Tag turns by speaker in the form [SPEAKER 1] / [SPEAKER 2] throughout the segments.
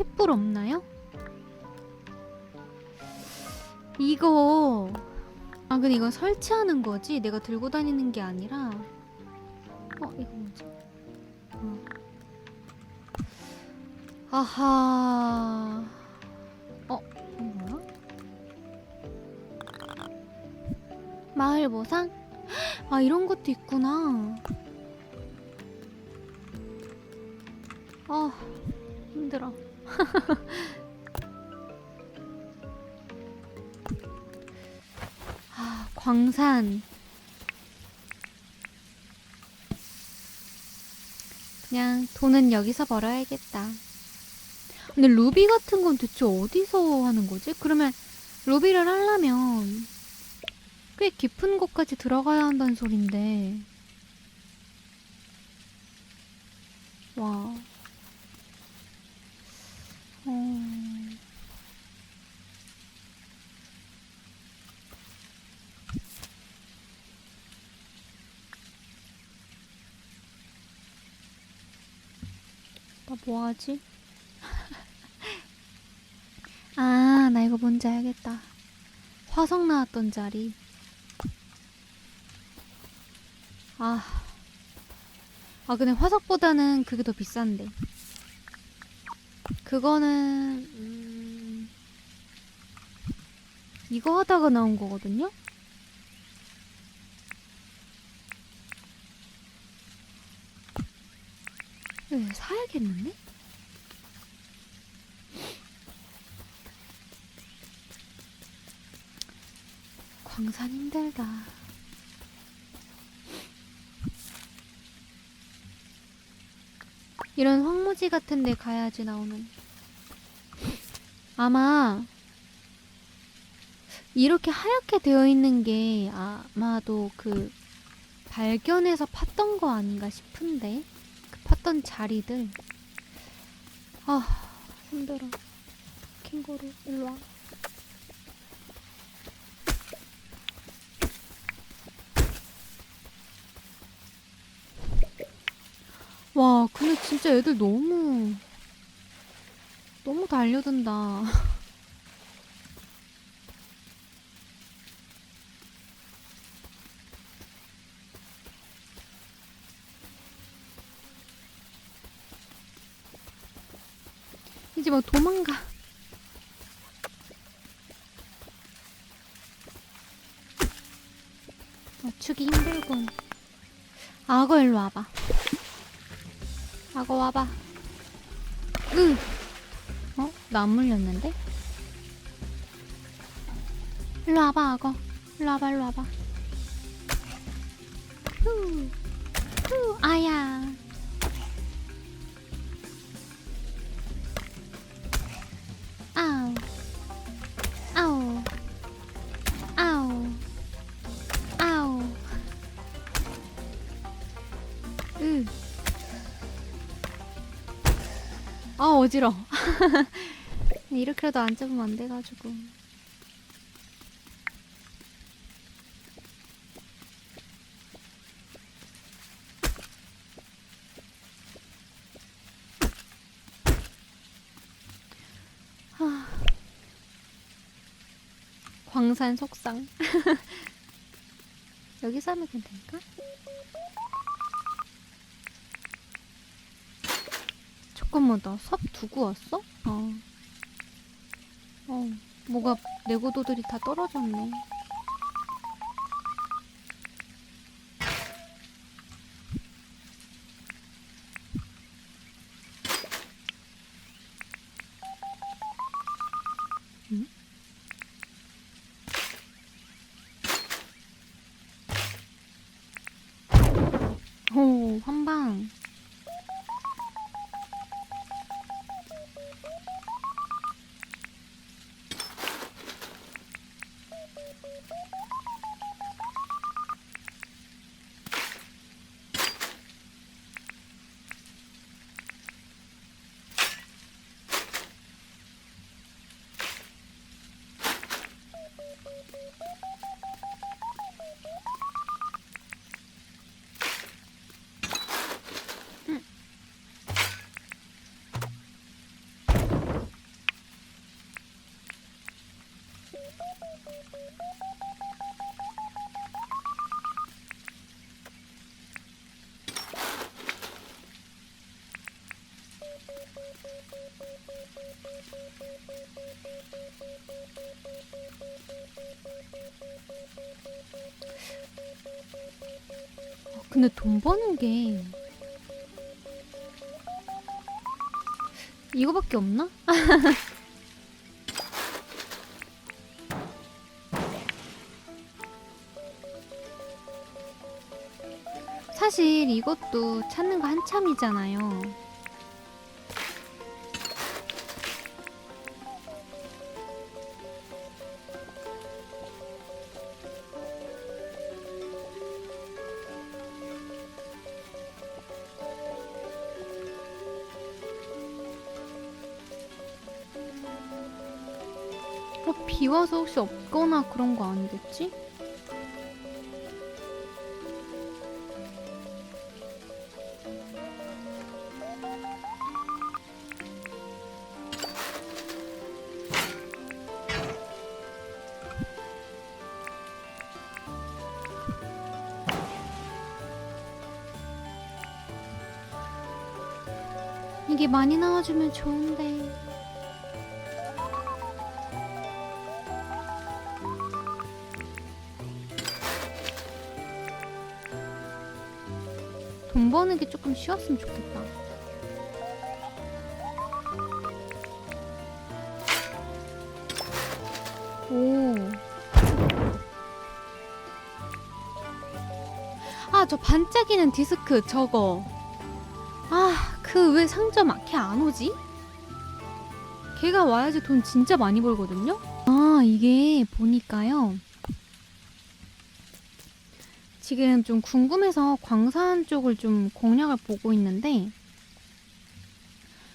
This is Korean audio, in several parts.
[SPEAKER 1] 횃불 없나요? 이거 아 근데 이건 설치하는 거지 내가 들고 다니는 게 아니라 어 이거 뭐지? 어. 아하 어 뭐야? 마을 보상? 아 이런 것도 있구나 아 힘들어 아, 광산. 그냥 돈은 여기서 벌어야겠다. 근데 루비 같은 건 대체 어디서 하는 거지? 그러면 루비를 하려면 꽤 깊은 곳까지 들어가야 한다는 소린데. 와. 뭐하지? 아, 나 이거 뭔지 알겠다. 화성 나왔던 자리. 아. 아, 근데 화석보다는 그게 더 비싼데. 그거는, 음, 이거 하다가 나온 거거든요? 네, 사야겠는데? 광산 힘들다. 이런 황무지 같은 데 가야지 나오는. 아마 이렇게 하얗게 되어 있는 게 아마도 그 발견해서 팠던 거 아닌가 싶은데. 팠던 자리들. 아, 힘들어. 캥거루, 일로와. 와, 근데 진짜 애들 너무, 너무 달려든다. 이제 뭐 도망가. 맞추기 힘들군. 악어 일로 와봐. 악어 와봐. 으. 어? 나 안 물렸는데? 일로 와봐 악어. 일로 와봐 일로 와봐. 후. 후. 아야. 으. 아, 어지러. 이렇게라도 안 잡으면 안 돼가지고. 하... 광산 속상. 여기서 하면 된다니까? 잠깐만, 나 삽 두고 왔어? 어. 어, 뭐가 내고도들이 다 떨어졌네. 근데 돈 버는 게 이거밖에 없나? 사실 이것도 찾는 거 한참이잖아요. 어, 비 와서 혹시 없거나 그런 거 아니겠지? 이게 많이 나와주면 좋은데. 돈 버는 게 조금 쉬웠으면 좋겠다. 오. 아, 저 반짝이는 디스크 저거. 아, 그 왜 상점 걔안 오지? 걔가 와야지 돈 진짜 많이 벌거든요? 아, 이게 보니까요. 지금 좀 궁금해서 광산 쪽을 좀 공략을 보고 있는데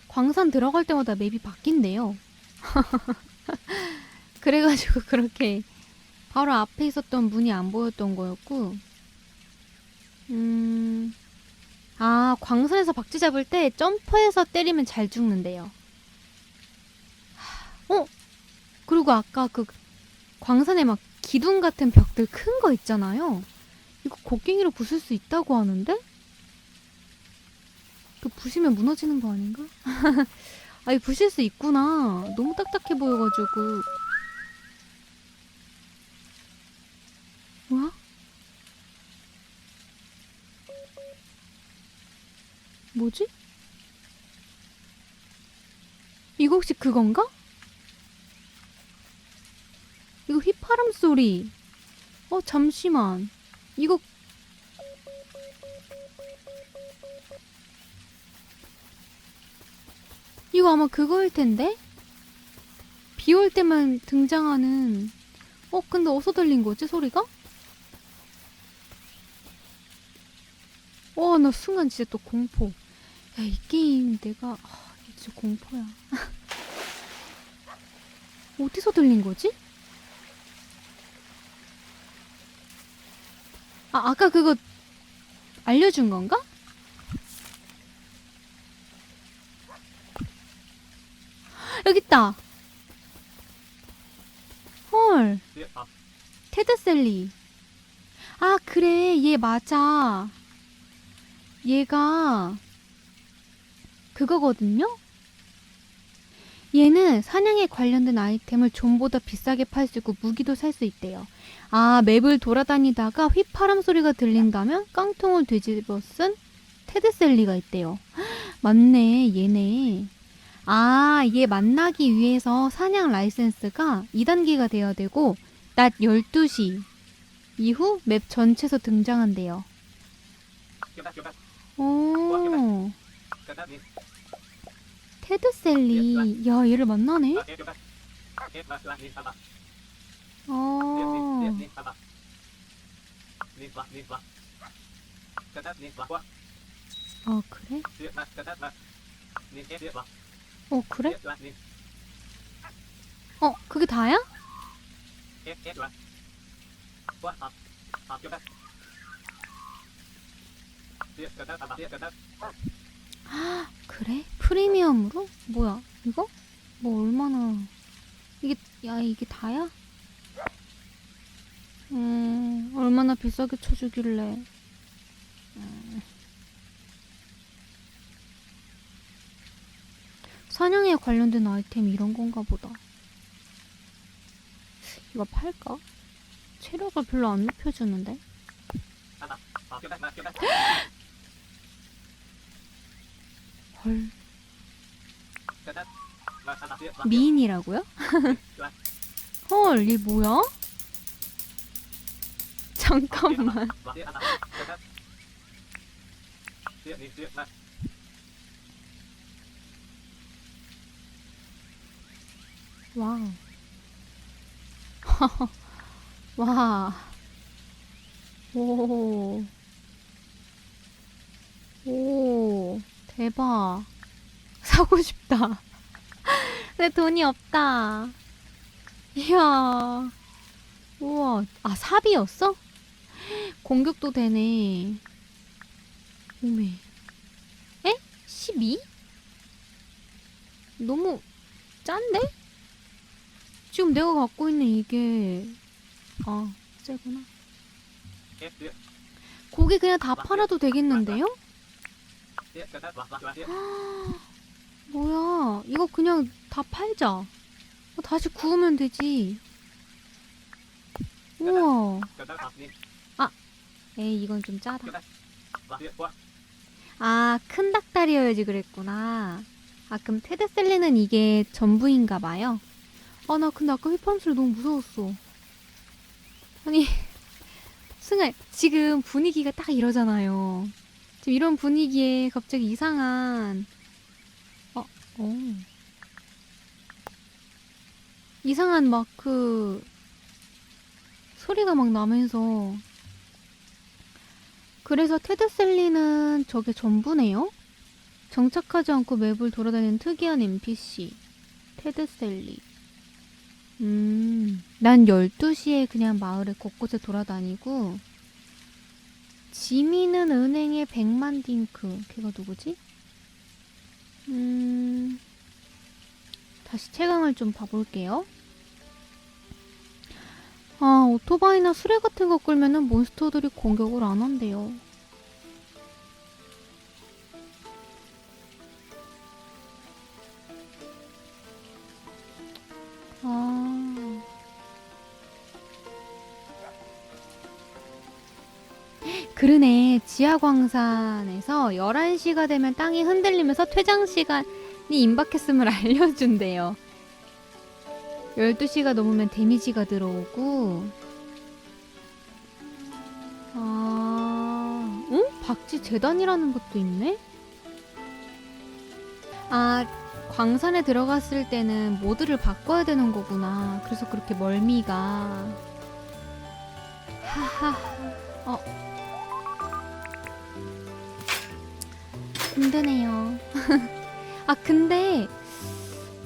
[SPEAKER 1] 광산 들어갈 때마다 맵이 바뀐대요. 그래가지고 그렇게 바로 앞에 있었던 문이 안 보였던 거였고 음... 아 광산에서 박쥐 잡을 때 점프해서 때리면 잘 죽는데요. 어? 그리고 아까 그 광산에 막 기둥 같은 벽들 큰 거 있잖아요. 이거 곡괭이로 부술 수 있다고 하는데? 그 부시면 무너지는 거 아닌가? 아니 부실 수 있구나. 너무 딱딱해 보여가지고. 뭐야? 뭐지? 이거 혹시 그건가? 이거 휘파람 소리. 어, 잠시만. 이거 이거 아마 그거일 텐데? 비 올 때만 등장하는 어 근데 어디서 들린 거지 소리가? 와나 순간 진짜 또 공포 야 이 게임 내가 아, 진짜 공포야 어디서 들린 거지? 아, 아까 그거 알려준 건가? 여기 있다. 헐, 테드 셀리. 아, 그래, 얘 맞아. 얘가 그거거든요? 얘는 사냥에 관련된 아이템을 좀보다 비싸게 팔 수 있고 무기도 살 수 있대요. 아, 맵을 돌아다니다가 휘파람 소리가 들린다면 깡통을 뒤집어 쓴 테드셀리가 있대요. 헉, 맞네, 얘네. 아, 얘 만나기 위해서 사냥 라이센스가 2단계가 돼야 되고, 낮 12시 이후 맵 전체에서 등장한대요. 오, 테드 셀리. 야, 얘를 만나네? 어, 아, 그래? 어, 그래? 어, 그게 다야? 그래? 프리미엄으로? 뭐야, 이거? 뭐 얼마나 이게 야 이게 다야? 음, 얼마나 비싸게 쳐주길래. 음. 사냥에 관련된 아이템 이런 건가 보다. 이거 팔까? 체력을 별로 안 높여주는데? 헐. 미인이라고요? 헐, 이 뭐야? 잠깐만. 와우. 와. 오. 오. 대박. 사고 싶다. 내 돈이 없다. 이야. 우와. 아, 삽이었어? 공격도 되네. 오메. 에? 12? 너무 짠데? 지금 내가 갖고 있는 이게 아 세구나 고기 그냥 다 팔아도 되겠는데요? 뭐야? 이거 그냥 다 팔자. 어, 다시 구우면 되지. 우와. 에이 이건 좀 짜다. 아 큰 닭다리여야지 그랬구나. 아 그럼 테드셀리는 이게 전부인가 봐요? 아 나 근데 아까 휘파람 소리 너무 무서웠어. 아니 승아 지금 분위기가 딱 이러잖아요 지금 이런 분위기에 갑자기 이상한 어, 어. 이상한 막 그 소리가 막 나면서 그래서 테드셀리는 저게 전부네요? 정착하지 않고 맵을 돌아다니는 특이한 NPC 테드셀리 음, 난 12시에 그냥 마을에 곳곳에 돌아다니고 지미는 은행의 백만 딩크 걔가 누구지? 음, 다시 채광을 좀 봐볼게요 아, 오토바이나 수레 같은 거 끌면은 몬스터들이 공격을 안 한대요 아. 그러네. 지하광산에서 11시가 되면 땅이 흔들리면서 퇴장 시간이 임박했음을 알려준대요. 12시가 넘으면 데미지가 들어오고. 아, 응? 박쥐 재단이라는 것도 있네? 아, 광산에 들어갔을 때는 모드를 바꿔야 되는 거구나. 그래서 그렇게 멀미가. 하하. 어. 힘드네요. 아, 근데,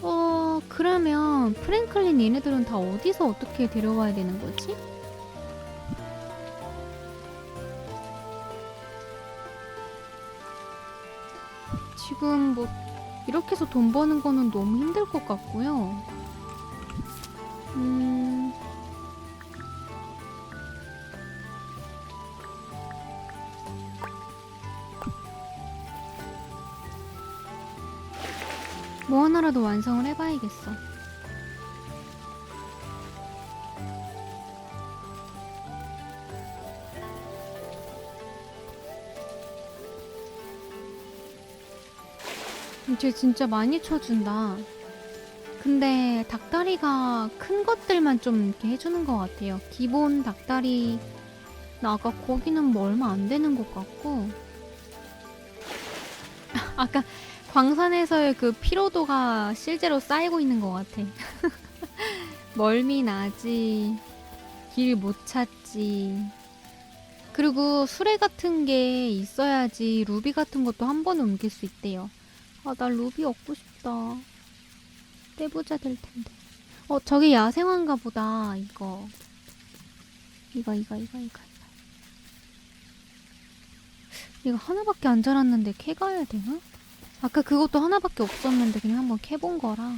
[SPEAKER 1] 어, 그러면 프랭클린 얘네들은 다 어디서 어떻게 데려와야 되는 거지? 지금 뭐 이렇게 해서 돈 버는 거는 너무 힘들 것 같고요. 음. 하나라도 완성을 해봐야겠어. 이제 진짜 많이 쳐준다. 근데 닭다리가 큰 것들만 좀 이렇게 해주는 것 같아요. 기본 닭다리 나가 고기는 뭐 얼마 안 되는 것 같고 아까 광산에서의 그 피로도가 실제로 쌓이고 있는 것 같아. 멀미 나지, 길 못 찾지. 그리고 수레 같은 게 있어야지 루비 같은 것도 한 번에 옮길 수 있대요. 아, 나 루비 얻고 싶다. 떼부자 될 텐데. 어, 저기 야생화인가 보다. 이거. 이거, 이거, 이거, 이거, 이거. 이거 하나밖에 안 자랐는데 캐가야 되나? 아까 그것도 하나밖에 없었는데 그냥 한번 캐본 거라.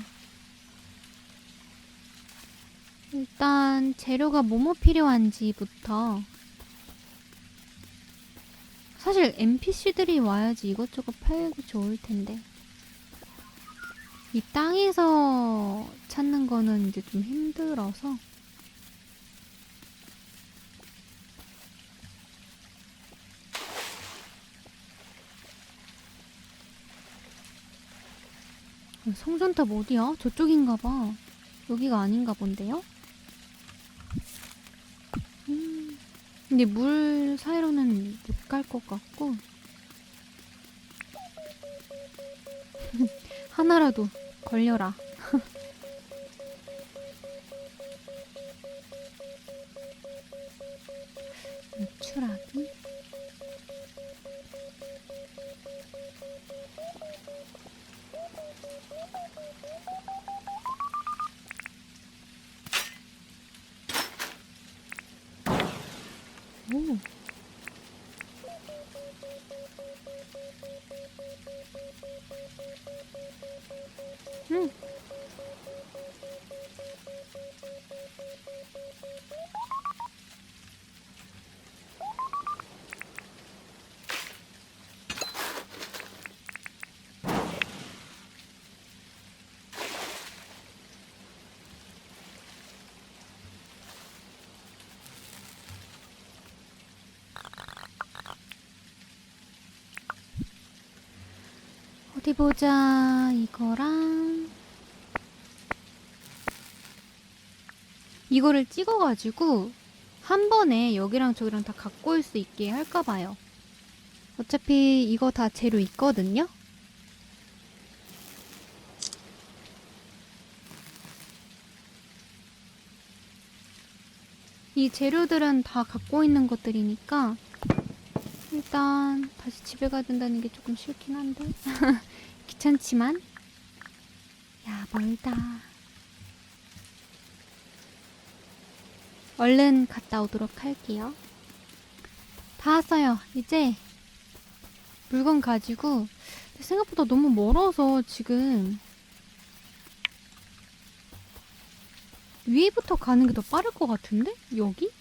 [SPEAKER 1] 일단 재료가 뭐뭐 필요한지부터. 사실 NPC들이 와야지 이것저것 팔기 좋을 텐데. 이 땅에서 찾는 거는 이제 좀 힘들어서 송전탑 어디야? 저쪽인가 봐. 여기가 아닌가 본데요? 음, 근데 물 사이로는 못 갈 것 같고. 하나라도 걸려라. 음. 어디 보자. 이거랑 이거를 찍어가지고 한 번에 여기랑 저기랑 다 갖고 올 수 있게 할까 봐요. 어차피 이거 다 재료 있거든요. 이 재료들은 다 갖고 있는 것들이니까 일단 다시 집에 가야 된다는 게 조금 싫긴 한데 귀찮지만 야 멀다 얼른 갔다 오도록 할게요 다 왔어요 이제 물건 가지고 생각보다 너무 멀어서 지금 위에부터 가는 게 더 빠를 것 같은데? 여기?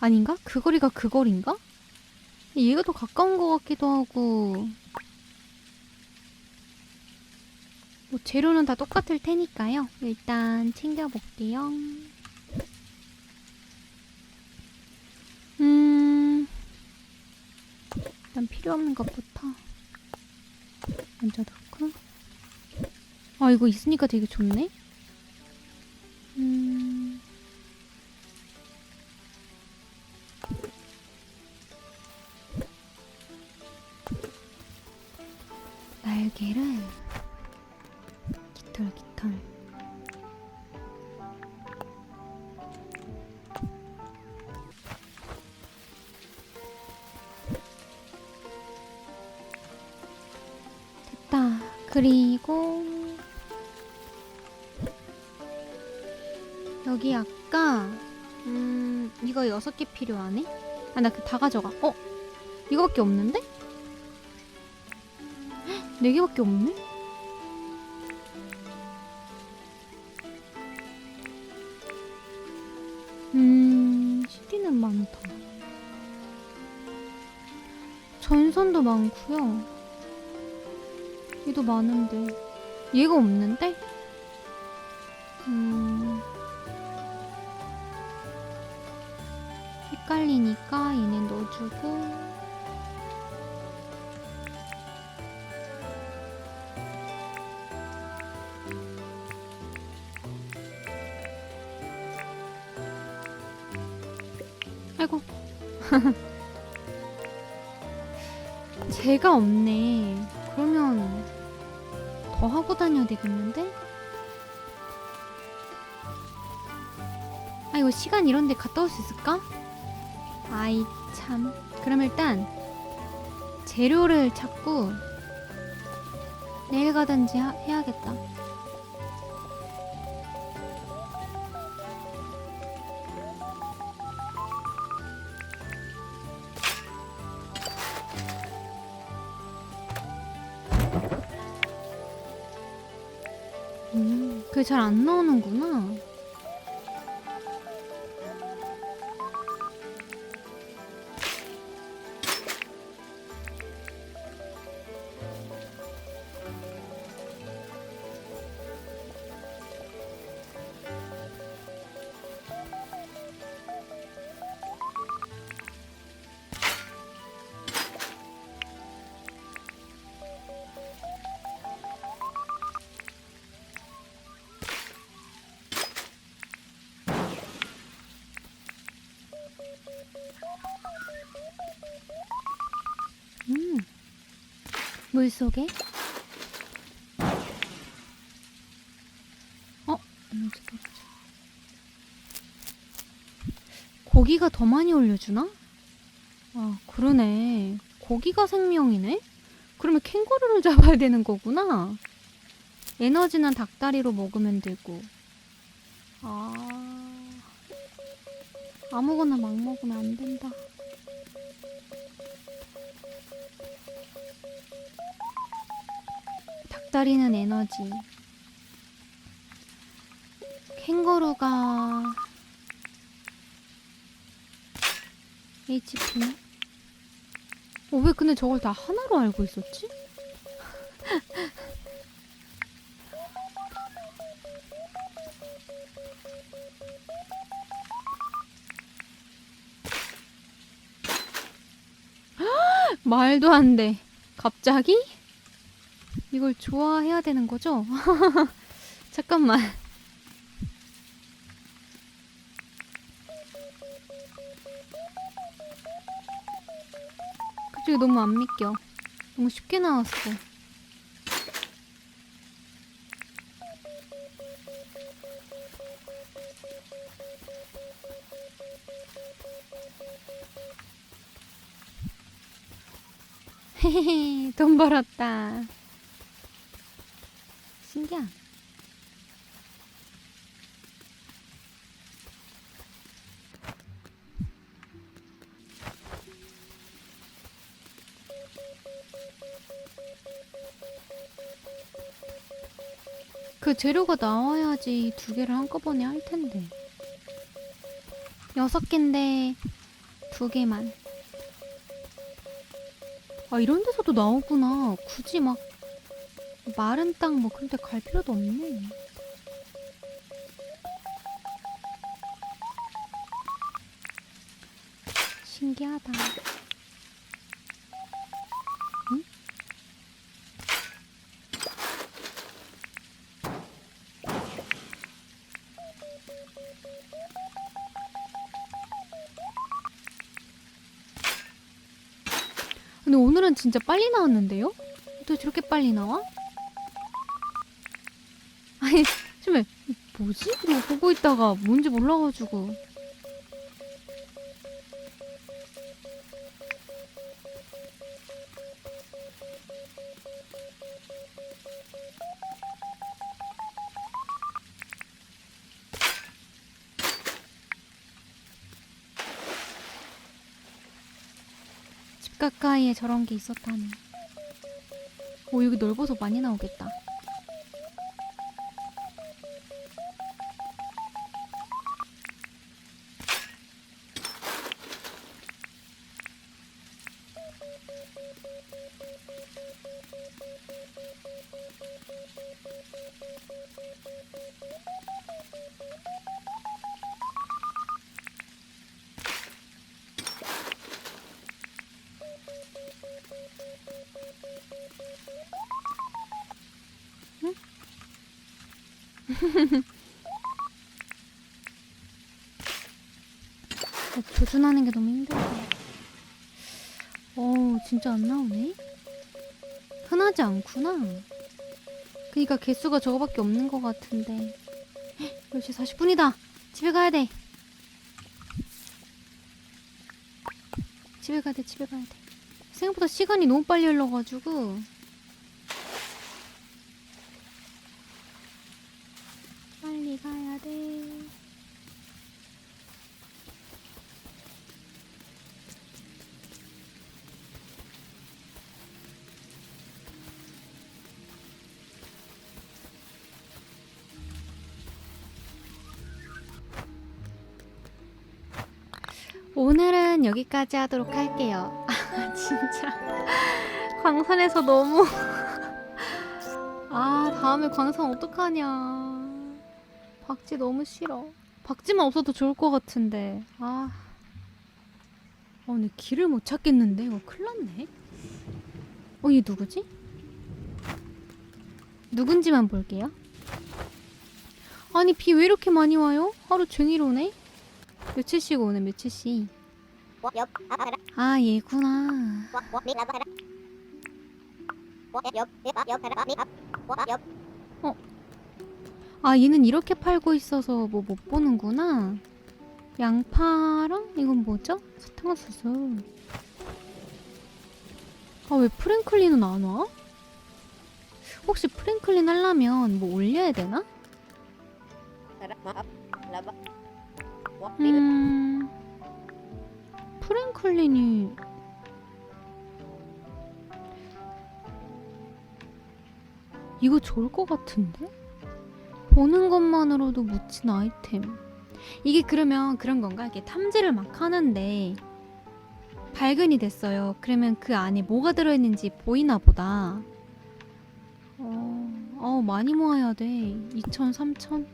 [SPEAKER 1] 아닌가? 그 거리가 그 거리인가? 얘가 더 가까운 것 같기도 하고 뭐 재료는 다 똑같을 테니까요 일단 챙겨볼게요 일단 필요 없는 것부터 먼저 넣고. 아 이거 있으니까 되게 좋네 여섯 개 필요하네 아 나 그 다 가져가 어 이거밖에 없는데 네 개밖에 없네? 음, CD는 많다. 전선도 많고요. 얘도 많은데 얘가 없는데? 제가 없네. 그러면 더 하고 다녀야 되겠는데? 아, 이거 시간 이런데 갔다 올 수 있을까? 아이, 참. 그럼 일단 재료를 찾고 내일 가든지 하- 해야겠다. 잘 안 나오는구나. 물 속에? 어? 고기가 더 많이 올려주나? 아, 그러네. 고기가 생명이네? 그러면 캥거루를 잡아야 되는 거구나. 에너지는 닭다리로 먹으면 되고. 아. 아무거나 막 먹으면 안 된다. 닭다리는 에너지. 캥거루가 HP네? 어, 왜 근데 저걸 다 하나로 알고 있었지? 말도 안 돼. 갑자기? 이걸 좋아해야 되는 거죠? 잠깐만. 갑자기 너무 안 믿겨. 너무 쉽게 나왔어. 헤헤헤, 돈 벌었다. 신기한. 그 재료가 나와야지 두 개를 한꺼번에 할 텐데. 여섯 개인데 두 개만. 아 이런 데서도 나오구나. 굳이 막 마른 땅뭐 그런 데갈 필요도 없네. 신기하다. 응? 근데 오늘은 진짜 빨리 나왔는데요? 어떻게 저렇게 빨리 나와? 처음에 뭐지? 이러고 보고 있다가 뭔지 몰라가지고. 집 가까이에 저런 게 있었다니. 오, 여기 넓어서 많이 나오겠다. 조준하는 게 너무 진짜 안 나오네? 흔하지 않구나. 그니까 개수가 저거밖에 없는 것 같은데. 10시 40분이다! 집에 가야 돼! 집에 가야 돼, 집에 가야 돼. 생각보다 시간이 너무 빨리 흘러가지고. 빨리 가야 돼. 오늘은 여기까지 하도록 할게요. 아, 진짜. 광산에서 너무. 아, 다음에 광산 어떡하냐. 박쥐 너무 싫어. 박쥐만 없어도 좋을 것 같은데. 아. 어, 근데 길을 못 찾겠는데? 이거 큰일 났네. 어, 얘 누구지? 누군지만 볼게요. 아니, 비 왜 이렇게 많이 와요? 하루 종일 오네? 며칠씩 오네, 며칠씩. 아, 얘구나. 아, 얘는 이렇게 팔고 있어서 뭐 못 보는구나. 양파랑 이건 뭐죠? 사탕수수. 아, 왜 프랭클린은 안 와? 혹시 프랭클린 하려면 뭐 올려야 되나? 음... 프랭클린이 이거 좋을 것 같은데? 보는 것만으로도 묻힌 아이템. 이게 그러면 그런 건가? 이게 탐지를 막 하는데 발견이 됐어요. 그러면 그 안에 뭐가 들어있는지 보이나 보다. 어, 어 많이 모아야 돼. 2천, 3천.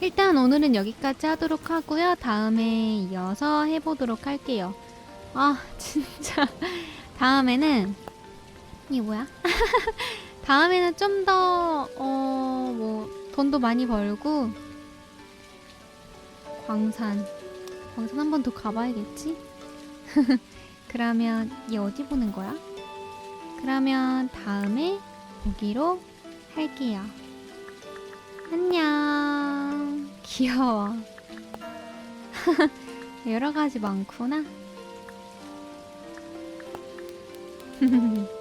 [SPEAKER 1] 일단 오늘은 여기까지 하도록 하고요. 다음에 이어서 해보도록 할게요. 아, 진짜. 다음에는, 이게 뭐야? 다음에는 좀 더, 어, 뭐, 돈도 많이 벌고, 광산. 광산 한 번 더 가봐야겠지? 그러면, 얘 어디 보는 거야? 그러면 다음에 보기로 할게요. 안녕. 귀여워. 여러 가지 많구나.